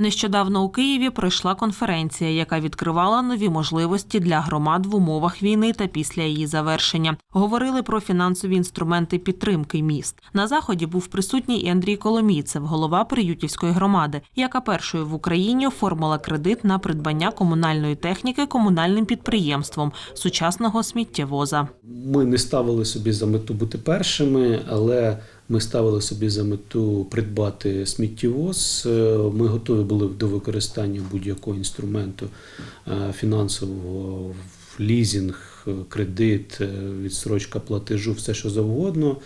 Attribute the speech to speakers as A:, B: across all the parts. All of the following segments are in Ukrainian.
A: Нещодавно у Києві пройшла конференція, яка відкривала нові можливості для громад в умовах війни та після її завершення. Говорили про фінансові інструменти підтримки міст. На заході був присутній і Андрій Коломійцев, голова Приютівської громади, яка першою в Україні оформила кредит на придбання комунальної техніки комунальним підприємством сучасного сміттєвоза.
B: Ми не ставили собі за мету бути першими, але ми ставили собі за мету придбати сміттєвоз. Е, Ми готові були до використання будь-якого інструменту е, фінансового, лізінг, кредит, е, відстрочка платежу, все що завгодно.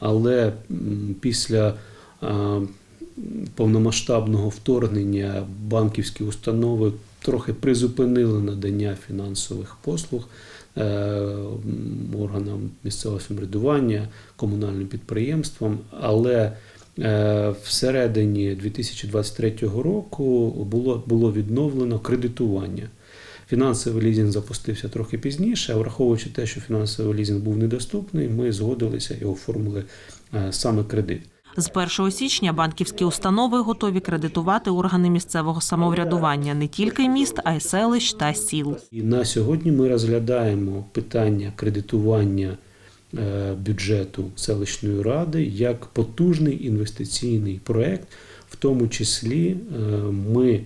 B: Але після повномасштабного вторгнення банківські установи трохи призупинили надання фінансових послуг органам місцевого самоврядування, комунальним підприємствам, але е, всередині 2023 року було, було відновлено кредитування. Фінансовий лізинг запустився трохи пізніше, а враховуючи те, що фінансовий лізинг був недоступний, ми згодилися і оформили е, саме кредит.
A: З 1 січня банківські установи готові кредитувати органи місцевого самоврядування не тільки міст, а й селищ та сіл.
B: І на сьогодні ми розглядаємо питання кредитування е, бюджету селищної ради як потужний інвестиційний проект. В тому числі е, ми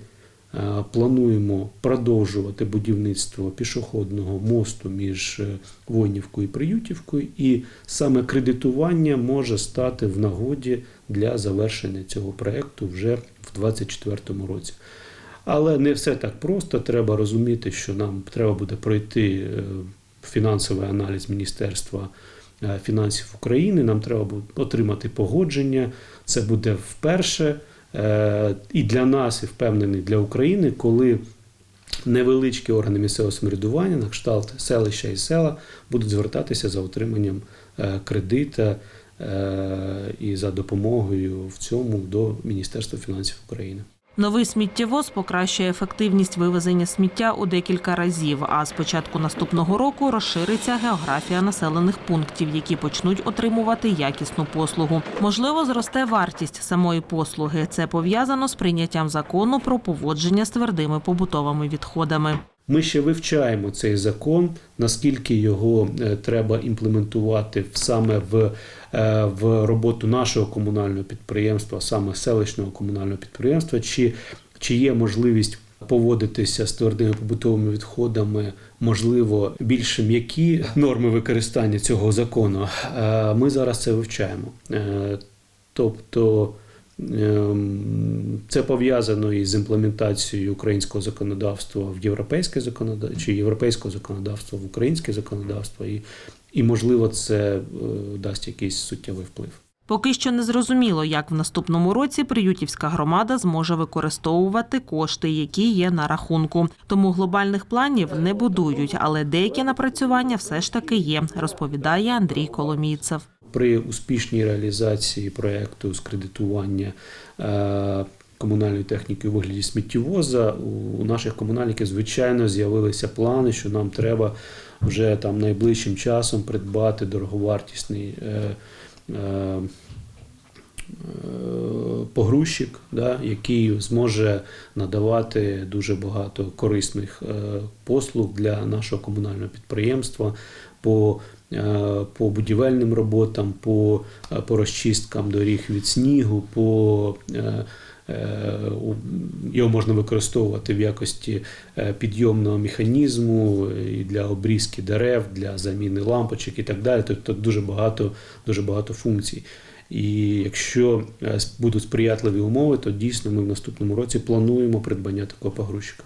B: плануємо продовжувати будівництво пішохідного мосту між е, Войнівкою і Приютівкою, і саме кредитування може стати в нагоді для завершення цього проекту вже в 2024 році. Але не все так просто. Треба розуміти, що нам треба буде пройти е, фінансовий аналіз Міністерства е, фінансів України. Нам треба буде отримати погодження. Це буде вперше е, і для нас, і впевнений для України, коли невеличкі органи місцевого самоврядування, на кшталт селища і села, будуть звертатися за отриманням е, кредита е, і за допомогою в цьому до Міністерства фінансів України.
A: Новий сміттєвоз покращує ефективність вивезення сміття у декілька разів. А з початку наступного року розшириться географія населених пунктів, які почнуть отримувати якісну послугу. Можливо, зросте вартість самої послуги. Це пов'язано з прийняттям закону про поводження з твердими побутовими відходами.
B: Ми ще вивчаємо цей закон, наскільки його е, треба імплементувати саме в, е, в роботу нашого комунального підприємства, саме селищного комунального підприємства, чи, чи є можливість поводитися з твердими побутовими відходами, можливо, більш м'які норми використання цього закону. Е, Ми зараз це вивчаємо. Тобто Це пов'язано із імплементацією українського законодавства в європейське законодавство чи європейського законодавства в українське законодавство, і, і можливо, це е, дасть якийсь суттєвий вплив.
A: Поки що не зрозуміло, як в наступному році Приютівська громада зможе використовувати кошти, які є на рахунку. Тому глобальних планів не будують, але деякі напрацювання все ж таки є, розповідає Андрій Коломійцев.
B: При успішній реалізації проєкту з кредитування е, комунальної техніки у вигляді сміттєвоза у наших комунальників, звичайно, з'явилися плани, що нам треба вже там найближчим часом придбати дороговартісний. е, е, Погрузчик, да, який зможе надавати дуже багато корисних послуг для нашого комунального підприємства по, по будівельним роботам, по, е, по розчисткам доріг від снігу, по е, е, його можна використовувати в якості е, підйомного механізму і для обрізки дерев, для заміни лампочок і так далі. Тобто дуже багато, дуже багато функцій. І якщо е, будуть сприятливі умови, то дійсно ми в наступному році плануємо придбання такого погрузчика.